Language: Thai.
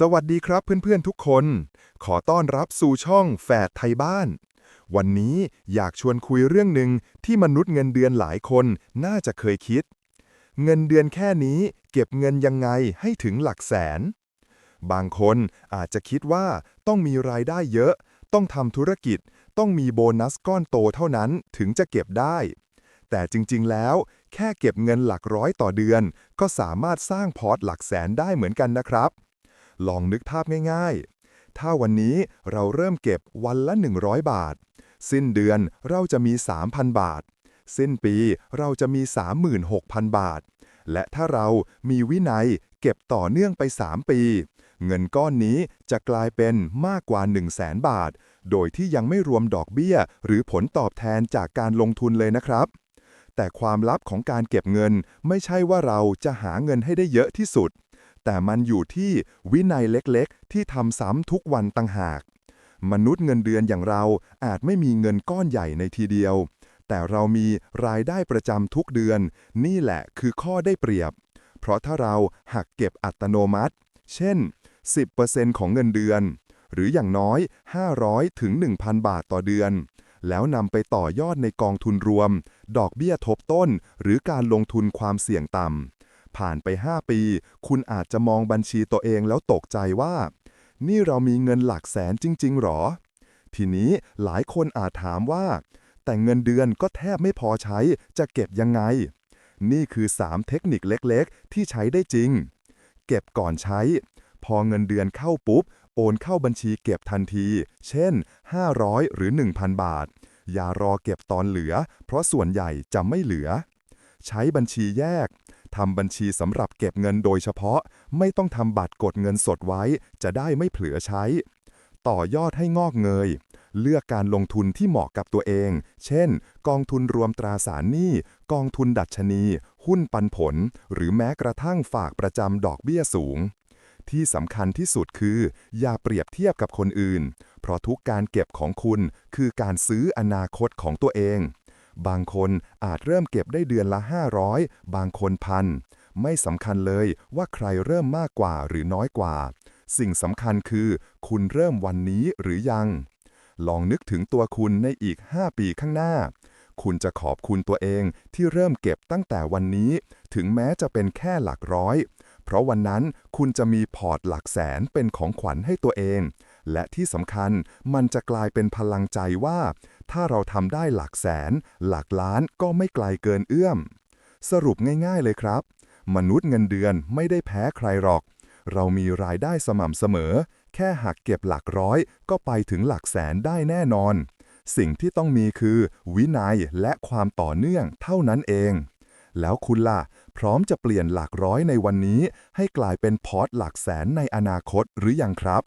สวัสดีครับเพื่อนๆทุกคน ขอต้อนรับสู่ช่องแฝดไทยบ้าน วันนี้อยากชวนคุยเรื่องหนึ่งที่มนุษย์เงินเดือนหลายคนน่าจะเคยคิด เงินเดือนแค่นี้เก็บเงินยังไงให้ถึงหลักแสน บางคนอาจจะคิดว่าต้องมีรายได้เยอะ ต้องทำธุรกิจ ต้องมีโบนัสก้อนโตเท่านั้นถึงจะเก็บได้ แต่จริงๆแล้ว แค่เก็บเงินหลักร้อยต่อเดือน ก็สามารถสร้างพอร์ตหลักแสนได้เหมือนกันนะครับ ลองนึกภาพง่ายๆ ถ้าวันนี้เราเริ่มเก็บวันละ 100 บาท สิ้นเดือนเราจะมี 3,000 บาท สิ้นปีเราจะมี 36,000 บาท และถ้าเรามีวินัยเก็บต่อเนื่องไป 3 ปี เงินก้อนนี้จะกลายเป็นมากกว่า 1 0 0 0 0แสนบาท โดยที่ยังไม่รวมดอกเบี้ย หรือผลตอบแทนจากการลงทุนเลยนะครับแต่ความลับของการเก็บเงินไม่ใช่ว่าเราจะหาเงินให้ได้เยอะที่สุด แต่มันอยู่ที่วินัยเล็กๆ ที่ทำซ้ำทุกวันต่างหาก มนุษย์เงินเดือนอย่างเราอาจไม่มีเงินก้อนใหญ่ในทีเดียว แต่เรามีรายได้ประจำทุกเดือน นี่แหละคือข้อได้เปรียบ เพราะถ้าเราหักเก็บอัตโนมัติ เช่น 10%ของเงินเดือน หรืออย่างน้อย 500 ถึง 1,000 บาทต่อเดือน แล้วนำไปต่อยอดในกองทุนรวม ดอกเบี้ยทบต้น หรือการลงทุนความเสี่ยงต่ำ ผ่านไป 5 ปี คุณอาจจะมองบัญชีตัวเองแล้วตกใจว่า นี่เรามีเงินหลักแสนจริง ๆ หรอ ทีนี้หลายคนอาจถามว่า แต่เงินเดือนก็แทบไม่พอใช้จะเก็บยังไง นี่คือ 3 เทคนิคเล็กๆ ที่ใช้ได้จริง เก็บก่อนใช้ พอเงินเดือนเข้าปุ๊บ โอนเข้าบัญชีเก็บทันที เช่น 500 หรือ 1,000 บาท อย่ารอเก็บตอนเหลือ เพราะส่วนใหญ่จะไม่เหลือ ใช้บัญชีแยก ทำบัญชีสำหรับเก็บเงินโดยเฉพาะ ไม่ต้องทำบัตรกดเงินสดไว้ จะได้ไม่เผลอใช้ ต่อยอดให้งอกเงย เลือกการลงทุนที่เหมาะกับตัวเอง เช่น กองทุนรวมตราสารหนี้ กองทุนดัชนี หุ้นปันผล หรือแม้กระทั่งฝากประจำดอกเบี้ยสูง ที่สำคัญที่สุดคือ อย่าเปรียบเทียบกับคนอื่น เพราะทุกการเก็บของคุณคือการซื้ออนาคตของตัวเอง บางคนอาจเริ่มเก็บได้เดือนละ 500 บางคนพัน ไม่สำคัญเลยว่าใครเริ่มมากกว่าหรือน้อยกว่า สิ่งสำคัญคือ คุณเริ่มวันนี้หรือยัง ลองนึกถึงตัวคุณในอีก 5 ปีข้างหน้า คุณจะขอบคุณตัวเองที่เริ่มเก็บตั้งแต่วันนี้ ถึงแม้จะเป็นแค่หลักร้อย เพราะวันนั้นคุณจะมีพอร์ตหลักแสนเป็นของขวัญให้ตัวเองและที่สำคัญมันจะกลายเป็นพลังใจว่า ถ้าเราทำได้หลักแสน หลักล้านก็ไม่ไกลเกินเอื้อม สรุปง่ายๆเลยครับ มนุษย์เงินเดือนไม่ได้แพ้ใครหรอก เรามีรายได้สม่ำเสมอ แค่หักเก็บหลักร้อย ก็ไปถึงหลักแสนได้แน่นอน สิ่งที่ต้องมีคือ วินัยและความต่อเนื่องเท่านั้นเอง แล้วคุณล่ะ พร้อมจะเปลี่ยนหลักร้อยในวันนี้ ให้กลายเป็นพอร์ตหลักแสนในอนาคตหรือยังครับ